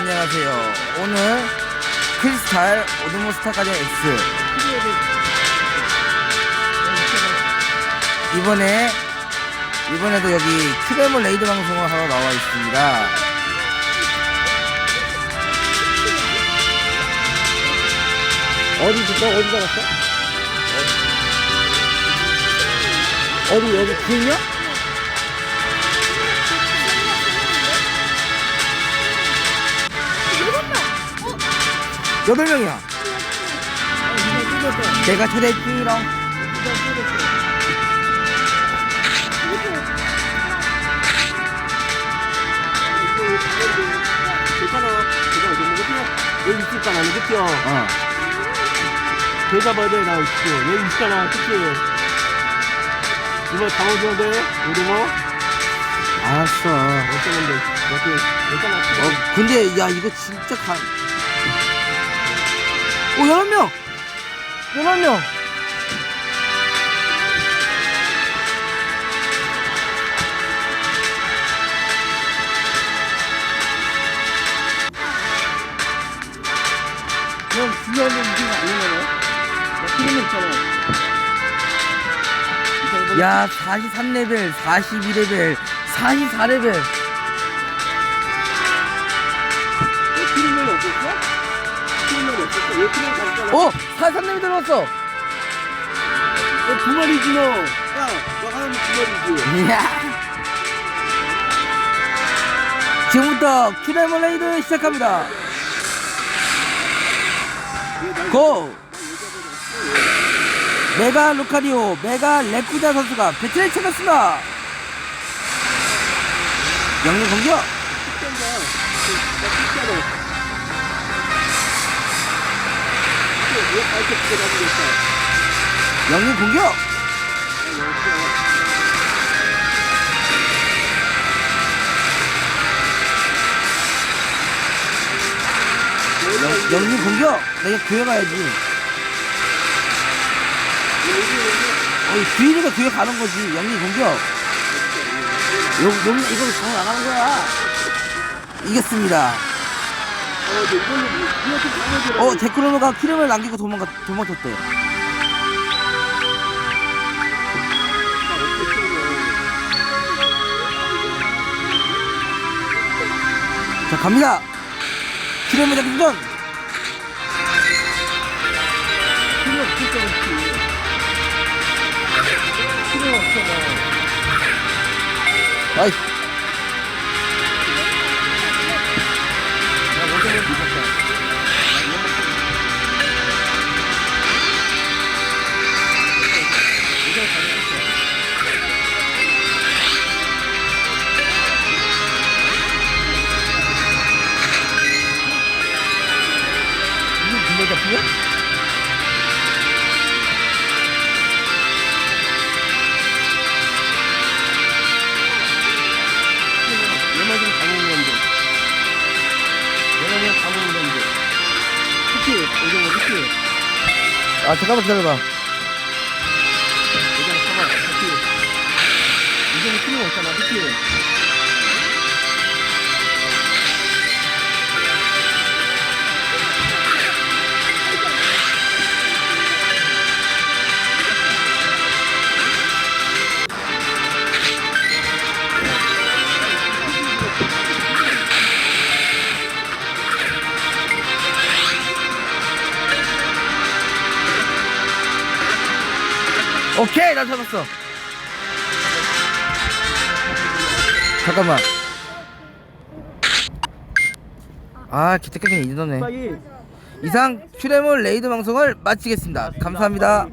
안녕하세요. 오늘 크리스탈 오드모 스타 가전 X 이번에 이번에도 여기 트레몰 레이드 방송을 하러 나와 있습니다. 어디 있어? 어디 잡았어? 어디 여기 뒤에냐? 여덟 명이야. 내가 초대했지롱. 괜찮아. 먹었냐? 여기 있을 거 아니야, 그쵸? 어. 개 잡아야 돼, 나 그쵸? 여기 있잖아, 그치? 이거 잡아줘야 돼, 우리 뭐? 알았어. 어쩌는데? 어때? 괜찮아, 어, 근데 야 이거 진짜 가. 오 열한 명. 열한 명. 넌 중요한 건 이게 아니네. 나 필름 있잖아. 야 43레벨, 42레벨, 44레벨. 어? 왜 필름 잡잖아? 어 43레벨 들어왔어. 두 마리지, 너. 야, 너 하나는 두 마리지. 지금부터 큐레몰레이드 시작합니다. 고! 메가 루카리오, 메가 레쿠자 선수가 배틀을 찾았습니다. 영리 공격! 있어? 영리 공격! 영, 영리 공격! 내가 교회 가야지. 어, 주인이가 교회 가는 거지. 영리 공격! 용, 용, 이거 정 나가는 거야. 이겼습니다. 어, 보여줘라. 어, 데크로노가 키름을 남기고 도망가, 도망쳤대. 자, 갑니다! 키름을 잡기 전! 필요. 아이, 잡히냐? 얘만 좀 강원인데. 그치? 오정아, 그치? 아, 잠깐만 기다려봐. 오정아, 봐봐. 그치? 오정아 필요 없잖아, 그치? 오케이, 나 잡았어. 잠깐만. 아, 기특하게. 빨리. 이상 큐레몰 레이드 방송을 마치겠습니다. 감사합니다.